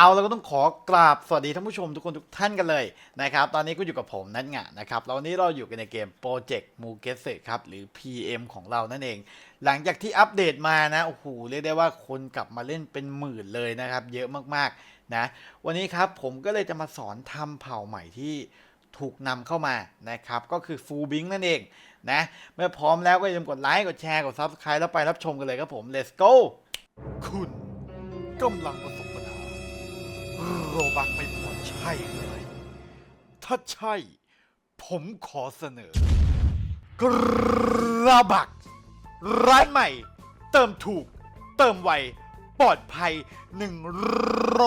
เอาแล้วก็ต้องขอกราบสวัสดีท่านผู้ชมทุกคนทุกท่านกันเลยนะครับ ตอนนี้ก็อยู่กับผมนัทงนะครับแล้ววันนี้เราอยู่กันในเกม Project m u g e s ครับ หรือ PM ของเรานั่นเอง หลังจากที่อัปเดตมานะ โอ้โห เรียกได้ว่าคนกลับมาเล่นเป็นหมื่นเลยนะครับ เยอะมากๆนะ วันนี้ครับผมก็เลยจะมาสอนทำเผ่าใหม่ที่ถูกนำเข้ามานะครับ ก็คือ Full Bing นั่นเองนะ เมื่อพร้อมแล้วก็อย่าลืมกดไลค์ กดแชร์ กด Subscribe แล้วไปรับชมกันเลยครับผม let's go คุณกำลังประสบ โรบักไม่พอใช่เลยถ้าใช่ ผมขอเสนอ กระบัก ร้านใหม่ เติมถูก เติมไว ปลอดภัย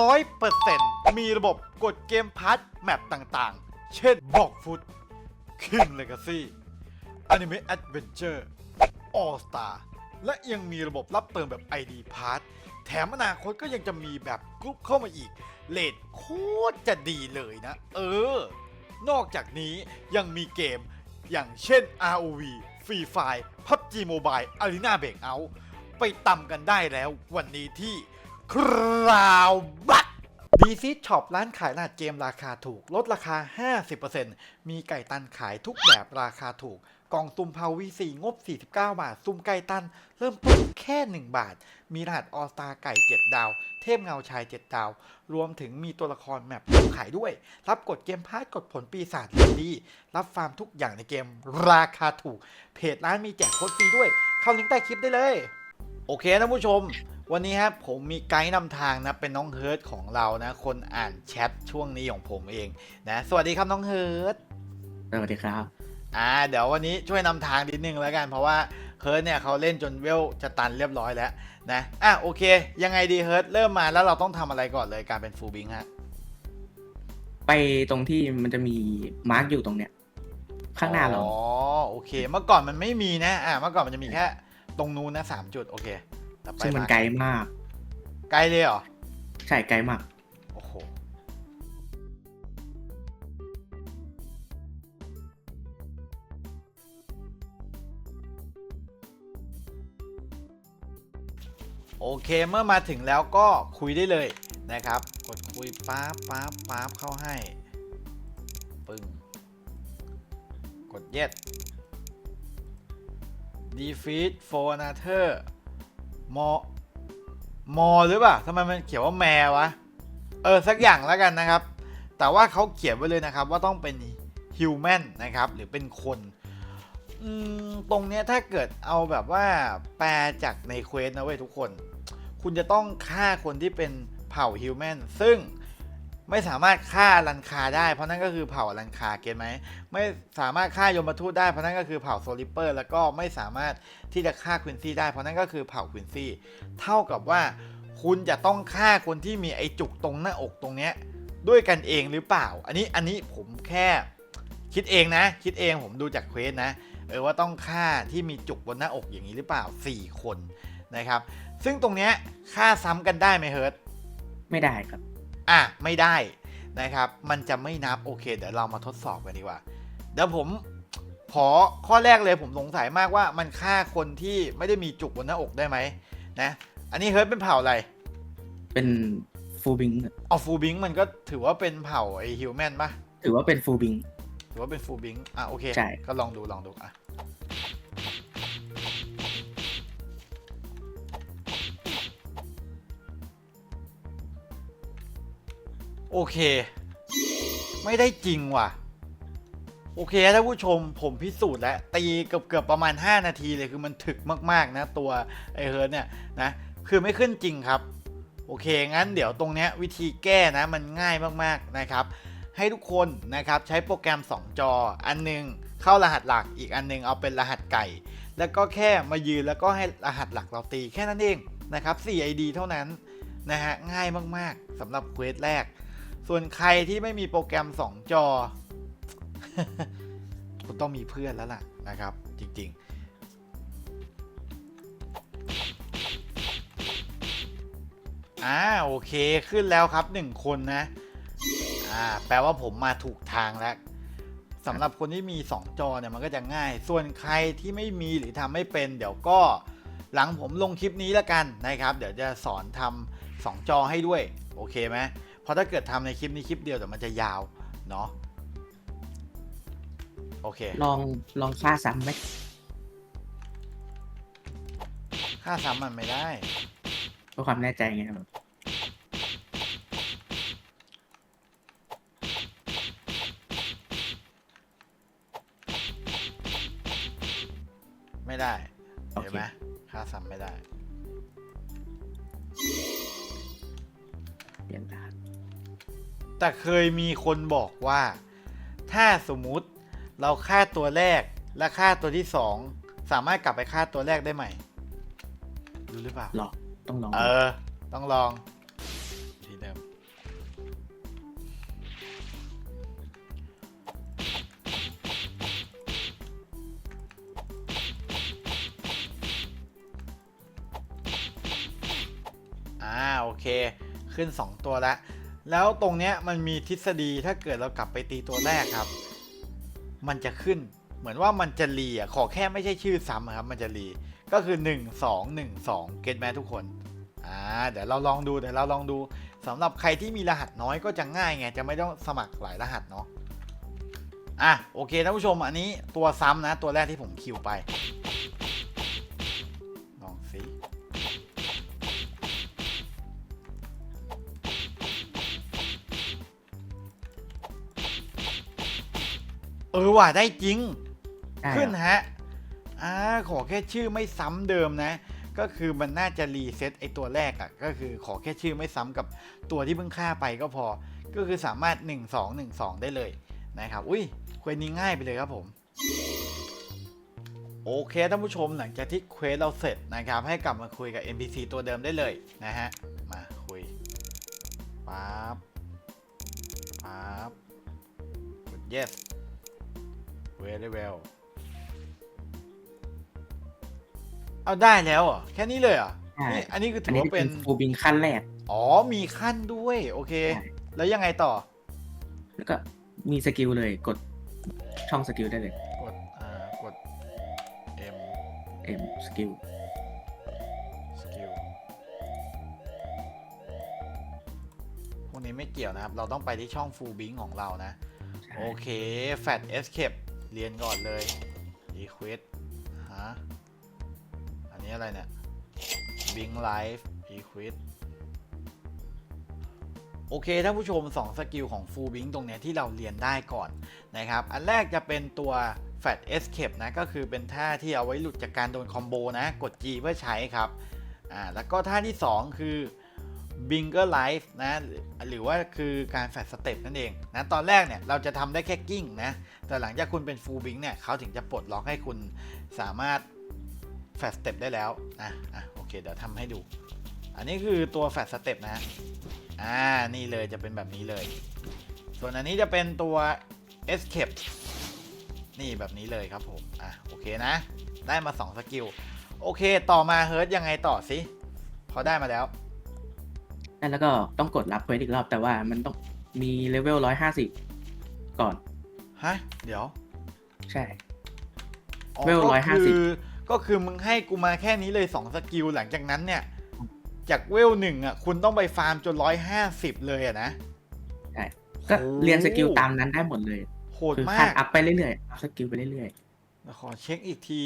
100%มีระบบกดเกมพัทแมปต่างๆ เช่นบอกฟุต King Legacy Anime Adventure All Star แและยังมีระบบรับเติมแบบ ID Pass แถมอนาคตก็ยังจะมีแบบกรุ๊ปเข้ามาอีก เลทโคตรจะดีเลยนะ เออ นอกจากนี้ยังมีเกมอย่างเช่น ROV Free Fire PUBG Mobile Arena Breakout ไปตำกันได้แล้ววันนี้ที่คราวบัตดีซีช็อปร้านขายรหัสเกมราคาถูก ลดราคา 50%มีไก่ตันขายทุกแบบราคาถูก กล่องซุ่มเผาวีสีงบ 49 บาท ซุ่มไก่ตัน เริ่มต้นแค่ 1 บาท มีรหัสออสตาไก่ 7 ดาว เทพเงาชาย 7 ดาว รวมถึงมีตัวละครแมปขายด้วย รับกดเกมพาร์ทกดผลปีศาจเรียนดี รับฟาร์มทุกอย่างในเกมราคาถูก เพจร้านมีแจกโค้ดฟรีด้วย เข้าลิงก์ใต้คลิปได้เลย โอเคท่านผู้ชมวันนี้ครับผมมีไกด์นำทางนะเป็นน้องเฮิร์ตของเรานะ คนอ่านแชทช่วงนี้ของผมเองนะ สวัสดีครับน้องเฮิร์ตสวัสดีครับ อ่าเดี๋ยววันนี้ช่วยนำทางนิดนึงแล้วกัน เพราะว่าเฮิร์ตเนี่ยเขาเล่นจนเวลจะตันเรียบร้อยแล้วนะอะโอเค ยังไงดีเฮิร์ตเริ่มมาแล้วเราต้องทำอะไรก่อนเลยการเป็นฟูลบิงฮะไปตรงที่มันจะมีมาร์กอยู่ตรงเนี้ย ข้างหน้าเรา อ๋อโอเค เมื่อก่อนมันไม่มีนะอะเมื่อก่อนมันจะมีแค่ตรงนู้นนะสามจุดโอเคต่อไปซึ่งมันมาไกลมาก ไกลเลยเหรอ ใช่ไกลมาก โอเคเมื่อมาถึงแล้วก็คุยได้เลยนะครับ กดคุยป๊าบป๊าบป๊าบเข้าให้ ปึ้ง กด yes defeat for another มอ มอหรือเปล่าทำไมมันเขียนว่าแมววะ เออ สักอย่างแล้วกันนะครับ แต่ว่าเขาเขียนไว้เลยนะครับ ว่าต้องเป็น human นะครับ หรือเป็นคนตรงเนี้ยถ้าเกิดเอาแบบว่าแปลจากในเควสนะเว้ยทุกคน คุณจะต้องฆ่าคนที่เป็นเผ่า human ซึ่งไม่สามารถฆ่าลันคาได้เพราะนั่นก็คือเผ่าลันคาเก็ตไหมไม่สามารถฆ่ายมทูตได้เพราะนั่นก็คือเผ่าโซลิเปอร์ แล้วก็ไม่สามารถที่จะฆ่าควินซี่ได้เพราะนั่นก็คือเผ่าควินซี่เท่ากับว่าคุณจะต้องฆ่าคนที่มีไอจุกตรงหน้าอกตรงเนี้ยด้วยกันเองหรือเปล่า อันนี้อันนี้ผมแค่คิดเองนะ คิดเองผมดูจากเควสนะเออว่าต้องฆ่าที่มีจุกบนหน้าอกอย่างนี้หรือเปล่า 4 คนนะครับ ซึ่งตรงเนี้ยฆ่าซ้ำกันได้ไหมเฮิร์ตไม่ได้ครับ อะไม่ได้นะครับ มันจะไม่นับโอเค เดี๋ยวเรามาทดสอบกันดีกว่า เดี๋ยวผมขอข้อแรกเลยผมสงสัยมากว่ามันฆ่าคนที่ไม่ได้มีจุกบนหน้าอกได้ไหมนะ อันนี้เฮิร์ตเป็นเผ่าอะไรเป็นฟูบิงเอาฟูบิงมันก็ถือว่าเป็นเผ่าไอฮิวแมนปะถือว่าเป็นฟูบิง ถือว่าเป็นฟูบิงอะโอเค ใช่ ก็ลองดูลองดูอะ โอเค ไม่ได้จริงว่ะ โอเคท่านผู้ชมผมพิสูจน์แล้ว ตีเกือบเกือบประมาณ 5 นาทีเลยคือมันถึกมากๆนะ ตัวไอเฮิร์เนี่ยนะ คือไม่ขึ้นจริงครับ โอเค งั้นเดี๋ยวตรงเนี้ยวิธีแก้นะ มันง่ายมากๆนะครับ ให้ทุกคนนะครับใช้โปรแกรม 2 จอ อันหนึงเข้ารหัสหลักอีกอันหนึงเอาเป็นรหัสไก่ แล้วก็แค่มายืนแล้วก็ให้รหัสหลักเราตีแค่นั้นเองนะครับ4 ID เท่านั้นนะฮะง่ายมากๆสำหรับเควสแรก ส่วนใครที่ไม่มีโปรแกรม 2 จอ คุณต้องมีเพื่อนแล้วล่ะนะครับ จริง ๆอ่าโอเคขึ้นแล้วครับหนึ่งคนนะ อ่า แปลว่าผมมาถูกทางแล้วสำหรับคนที่มี 2 จอเนี่ยมันก็จะง่าย ส่วนใครที่ไม่มีหรือทำไม่เป็น เดี๋ยวก็หลังผมลงคลิปนี้แล้วกันนะครับ เดี๋ยวจะสอนทำสองจอให้ด้วย โอเคไหม เพราะถ้าเกิดทำในคลิปนี้คลิปเดียวเดี๋ยวมันจะยาวเนาะโอเค ลองลองฆ่าซ้ำไหมค่าซ้ำมันไม่ได้เพื่อความแน่ใจไงครับไม่ได้โอเห็นเคไหมค่าซ้ำไม่ได้ แต่เคยมีคนบอกว่า ถ้าสมมุติเราฆ่าตัวแรกและฆ่าตัวที่สองสามารถกลับไปฆ่าตัวแรกได้ใหม่รู้หรือเปล่าลองต้องลองเออ ต้องลองทีเดิมอ่าโอเค ขึ้น 2 ตัวแล้ว แล้วตรงเนี้ยมันมีทฤษฎีถ้าเกิดเรากลับไปตีตัวแรกครับ มันจะขึ้น เหมือนว่ามันจะรีอะขอแค่ไม่ใช่ชื่อซ้ำครับ มันจะรีก็คือ 1 2 1 2เก็ตไหมทุกคนอ่าเดี๋ยวเราลองดูเดี๋ยวเราลองดูสำหรับใครที่มีรหัสน้อยก็จะง่ายไงจะไม่ต้องสมัครหลายรหัสเนาะอะโอเคท่านผู้ชมอันนี้ตัวซ้ำนะ ตัวแรกที่ผมคิวไป เออว่ะได้จริง ได้ขึ้นเหรอฮะ อ่า ขอแค่ชื่อไม่ซ้ำเดิมนะ ก็คือมันน่าจะรีเซ็ตไอตัวแรกอะ่ะ ก็คือขอแค่ชื่อไม่ซ้ำกับตัวที่เพิ่งฆ่าไปก็พอ ก็คือสามารถ 1 2 1 2 ได้เลยนะครับ อุ้ยเควสนี้ง่ายไปเลยครับผม โอเคท่านผู้ชมหลังจากที่เควสเราเสร็จนะครับ ให้กลับมาคุยกับ NPC ตัวเดิมได้เลยนะฮะ มาคุยปั๊บปั๊บกด yes very well เอาได้แล้วเหรอแค่นี้เลยเหรอใช่นี่อันนี้คืออัถืนอนี้ว่าเป็เป็นนฟูบิงขั้นแรก อ๋อมีขั้นด้วย โอเค ใช่ แล้วยังไงต่อแล้วก็มีสกิลเลยกดช่องสกิลได้เลย กดอ่ากด M M สกิล skill พวกนี้ไม่เกี่ยวนะครับ เราต้องไปที่ช่อง full bing ของเรานะ โอเค fat escape เรียนก่อนเลย request ฮะ อันนี้อะไรเนี่ย bing life request โอเคท่านผู้ชม 2 สกิลของ full bing ตรงนี้ที่เราเรียนได้ก่อนนะครับ อันแรกจะเป็นตัว fat escape นะ ก็คือเป็นท่าที่เอาไว้หลุดจากการโดนคอมโบนะ กด G เพื่อใช้ครับ อ่า แล้วก็ท่าที่ 2 คือ Binger Life นะ หรือว่าคือการแฟดสเต็ปนั่นเองนะตอนแรกเนี่ยเราจะทำได้แค่กิ้งนะ แต่หลังจากคุณเป็น Full Bing เนี่ยเขาถึงจะปลดล็อกให้คุณสามารถแฟดสเต็ปได้แล้วนะอะโอเค เดี๋ยวทำให้ดู อันนี้คือตัวแฟดสเต็ปนะอ่านี่เลยจะเป็นแบบนี้เลย ส่วนอันนี้จะเป็นตัว Escape นี่แบบนี้เลยครับผมอะโอเคนะ ได้มา 2 สกิล โอเค ต่อมาเฮิร์ตยังไงต่อสิพอได้มาแล้ว แล้วก็ต้องกดรับเควสอีกรอบแต่ว่ามันต้องมีเลเวลร้อยห้าสิบก่อน ฮะ เดี๋ยวใช่อ๋อเวลก็150คือก็คือมึงให้กูมาแค่นี้เลย2สกิลหลังจากนั้นเนี่ย จากเวลหนึ่งอะ คุณต้องไปฟาร์มจน150เลยอะนะ ใช่ก็เรียนสกิลตามนั้นได้หมดเลยโหดคือมาขั้นกอัพไปเรื่อยๆอัพสกิลไปเรื่อยเดี๋ยวขอเช็คอีกที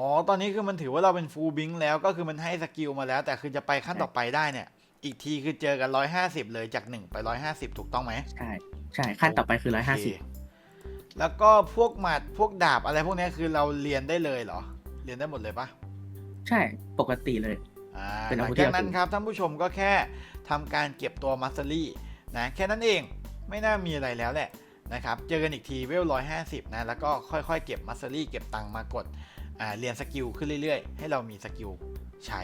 อ๋อ ตอนนี้คือมันถือว่าเราเป็นฟูลบิงแล้วก็คือมันให้สกิลมาแล้ว แต่คือจะไปขั้นต่อไปได้เนี่ย อีกทีคือเจอกัน150เลยจาก1ไป150ถูกต้องไหมๆใช่ใช่ขั้นต่อไปคือร้อยห้าสิบโเคแล้วก็พวกหมัดพวกดาบอะไรพวกเนี้ยคือเราเรียนได้เลยเหรอ เรียนได้หมดเลยปะใช่ปกติเลยอ่าเป็นหอาลัวุงธที่จากนั้นเราครับท่านผู้ชมก็แค่ทำการเก็บตัวมัสเตอรี่นะแค่นั้นเองไม่น่ามีอะไรแล้วแหละนะครับ เจอกันอีกทีเวล150นะ แล้วก็ค่อยๆ เก็บมัสเตอรี่เก็บตังค์มากดอ่า เรียนสกิลขึ้นเรื่อยๆ ให้เรามีสกิลใช้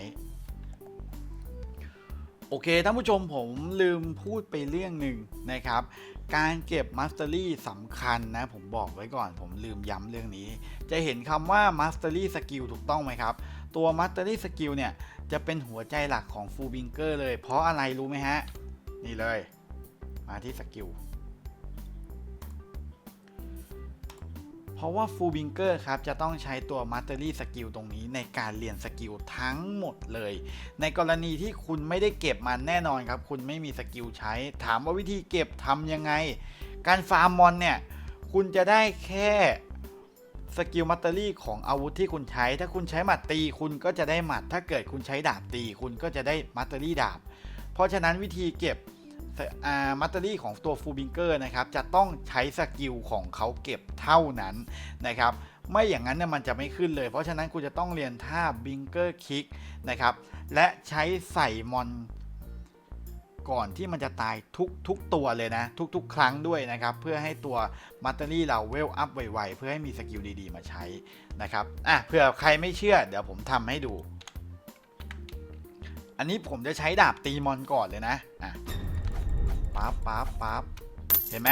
โอเคท่านผู้ชมผมลืมพูดไปเรื่องหนึ่งนะครับ การเก็บมัสเตอรี่สำคัญนะผมบอกไว้ก่อน ผมลืมย้ำเรื่องนี้ จะเห็นคำว่า Mastery Skill ถูกต้องไหมครับ ตัว Mastery Skill เนี่ย จะเป็นหัวใจหลักของ Full Binker เลย เพราะอะไรรู้ไหมฮะ นี่เลย มาที่สกิล ราะว่าฟูบิงเกอร์ครับจะต้องใช้ตัวมัตเตอรี่สกิลตรงนี้ในการเรียนสกิลทั้งหมดเลย ในกรณีที่คุณไม่ได้เก็บมันแน่นอนครับ คุณไม่มีสกิลใช้ ถามว่าวิธีเก็บทำยังไง การฟาร์มมอนเนี่ย คุณจะได้แค่สกิลมัตเตอรี่ของอาวุธที่คุณใช้ ถ้าคุณใช้หมัดตีคุณก็จะได้หมัด ถ้าเกิดคุณใช้ดาบตี คุณก็จะได้มัตเตอรี่ดาบ เพราะฉะนั้นวิธีเก็บ มัตเตอรี่ของตัวฟูบิงเกอร์นะครับจะต้องใช้สกิลของเขาเก็บเท่านั้นนะครับไม่อย่างนั้นเนี่ยมันจะไม่ขึ้นเลย เพราะฉะนั้นคุณจะต้องเรียนท่าบิงเกอร์คิกนะครับและใช้ใส่มอนก่อนที่มันจะตายทุกทุกตัวเลยนะ ทุกๆ ครั้งด้วยนะครับ เพื่อให้ตัวมัตเตอรี่เราเวลอัพไวๆ เพื่อให้มีสกิลดีๆ มาใช้นะครับอะเผื่อใครไม่เชื่อ เดี๋ยวผมทำให้ดู อันนี้ผมจะใช้ดาบตีมอนก่อนเลยนะอะ ปั๊บปั๊บปั๊บเห็นไหม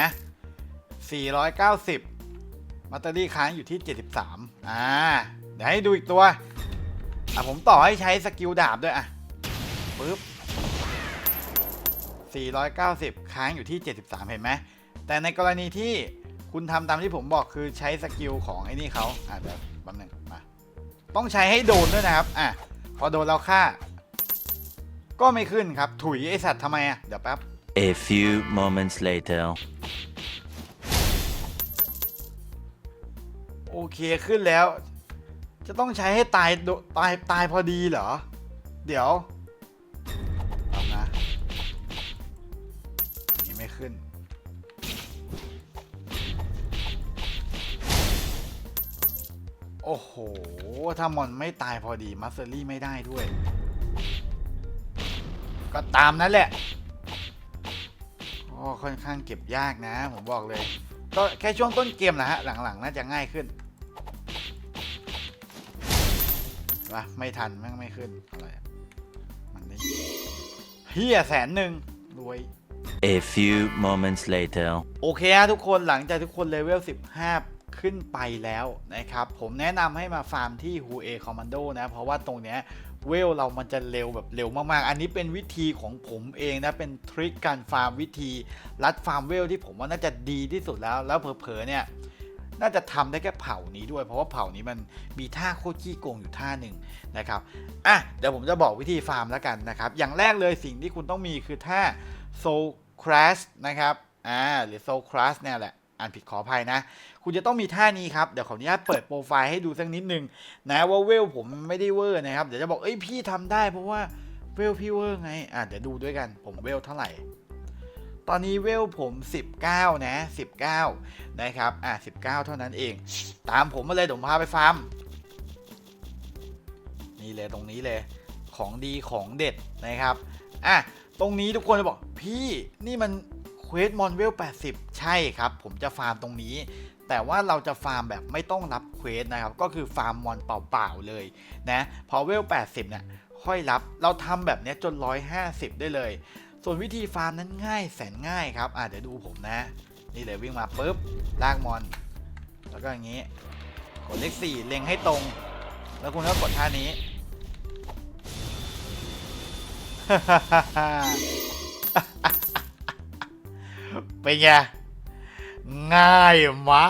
490มัตเตอรี่ค้างอยู่ที่ 73 อ่า เดี๋ยวให้ดูอีกตัว อะผมต่อให้ใช้สกิลดาบด้วยอะปึ๊บ490 ค้างอยู่ที่ 73 เห็นไหม แต่ในกรณีที่คุณทำตามที่ผมบอกคือใช้สกิลของไอ้นี่เขาอะเดี๋ยวแป๊บนึงมา ต้องใช้ให้โดนด้วยนะครับ อะ พอโดนแล้วฆ่า ก็ไม่ขึ้นครับ ถุยไอสัตว์ทำไมอะ เดี๋ยวแป๊บ A few moments later. โอเคขึ้นแล้ว จะต้องใช้ให้ตายโดตายตายพอดีเหรอ เดี๋ยวเอานะนี่ไม่ขึ้น โอ้โห ถ้ามอนไม่ตายพอดี มัสเซอรี่ไม่ได้ด้วย ก็ตามนั้นแหละ ก็ค่อนข้างเก็บยากนะ ผมบอกเลย ก็แค่ช่วงต้นเกมนะฮะ หลังๆ น่าจะง่ายขึ้นวะไม่ทันแม่งไม่ขึ้นอะไรอะมันนี่เฮียแสนหนึ่งรวย A few moments later. โอเคฮะทุกคนหลังจากทุกคนเลเวล 15 ขึ้นไปแล้วนะครับ ผมแนะนำให้มาฟาร์มที่ฮูเอคอมมานโดนะ เพราะว่าตรงเนี้ย เวลเรามันจะเร็วแบบเร็วมากๆ อันนี้เป็นวิธีของผมเองนะ เป็นทริคการฟาร์มวิธีรัดฟาร์มเวลที่ผมว่าน่าจะดีที่สุดแล้ว แล้วเผลอๆเนี่ยน่าจะทำได้แค่เผ่านี้ด้วย เพราะว่าเผ่านี้มันมีท่าโคตรขี้โกงอยู่ท่าหนึ่งนะครับอะเดี๋ยวผมจะบอกวิธีฟาร์มแล้วกันนะครับ อย่างแรกเลยสิ่งที่คุณต้องมีคือท่า Soul Crash นะครับอ่าหรือ Soul Crash เนี่ยแหละ อ่านผิดขออภัยนะ คุณจะต้องมีท่านี้ครับ เดี๋ยวขออนุญาตเปิดโปรไฟล์ให้ดูสักนิดนึงนะว่าเวลผมไม่ได้เวอร์นะครับ เดี๋ยวจะบอกเอ้ยพี่ทำได้เพราะว่าเวลพี่เวอร์ไง อะเดี๋ยวดูด้วยกันผมเวลเท่าไหร่ ตอนนี้เวลผม 19 นะ 19 นะครับ อะ 19 เท่านั้นเอง ตามผมมาเลยเดี๋ยวผมพาไปฟาร์ม นี่เลยตรงนี้เลย ของดีของเด็ดนะครับ อะ ตรงนี้ทุกคนจะบอก พี่นี่มัน ควสมอนเวล 80 ใช่ครับ ผมจะฟาร์มตรงนี้ แต่ว่าเราจะฟาร์มแบบไม่ต้องรับเควสนะครับ ก็คือฟาร์มมอนเปล่าๆเลยนะ พอเวล 80 เนี่ย ค่อยรับ เราทำแบบนี้ยจน 150 ได้เลย ส่วนวิธีฟาร์มนั้นง่ายแสนง่ายครับ อะเดี๋ยวดูผมนะ นี่เลยวิ่งมาปุ๊บ ลากมอน แล้วก็อย่างนี้ กดเลข4เล็งให้ตรง แล้วคุณก็กดท่านี้ เป็นไง ง่ายมะ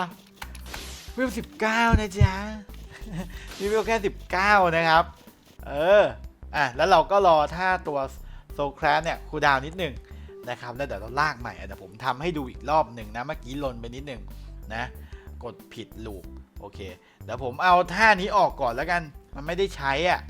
วิวสิบเก้านะจ๊ะนี่วิวแค่สิบเก้านะครับ เออ อะ แล้วเราก็รอถ้าตัวโซคราสเนี่ยคูดาวนิดหนึ่งนะครับ แล้วเดี๋ยวเราลากใหม่เดี๋ยวผมทำให้ดูอีกรอบหนึ่งนะ เมื่อกี้ลนไปนิดหนึ่งนะ กดผิดลูปโอเค เดี๋ยวผมเอาท่านี้ออกก่อนแล้วกัน มันไม่ได้ใช้อะ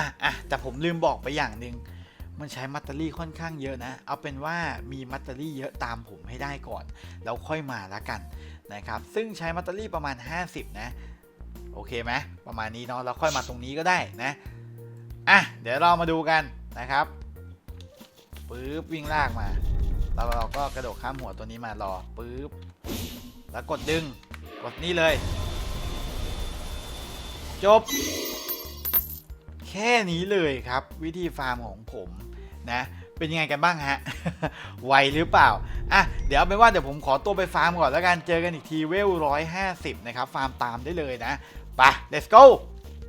อะอะแต่ผมลืมบอกไปอย่างหนึ่งมันใช้มัตเตอรี่ค่อนข้างเยอะนะ เอาเป็นว่ามีมัตเตอรี่เยอะตามผมให้ได้ก่อน แล้วค่อยมาละกันนะครับ ซึ่งใช้มัตเตอรี่ประมาณ 50 นะ โอเคไหมประมาณนี้เนาะแล้วค่อยมาตรงนี้ก็ได้นะ อะ เดี๋ยวเรามาดูกันนะครับปึ๊บวิ่งลากมา แล้วเราก็กระโดดข้ามหัวตัวนี้มารอปึ๊บ แล้วกดดึง กดนี่เลย จบ แค่นี้เลยครับวิธีฟาร์มของผมนะเป็นยังไงกันบ้างฮะไวหรือเปล่าอะเดี๋ยวเอาเป็นว่าเดี๋ยวผมขอตัวไปฟาร์มก่อนแล้วกันเจอกันอีกทีเวลร้อยห้าสิบนะครับ ฟาร์มตามได้เลยนะไป let's go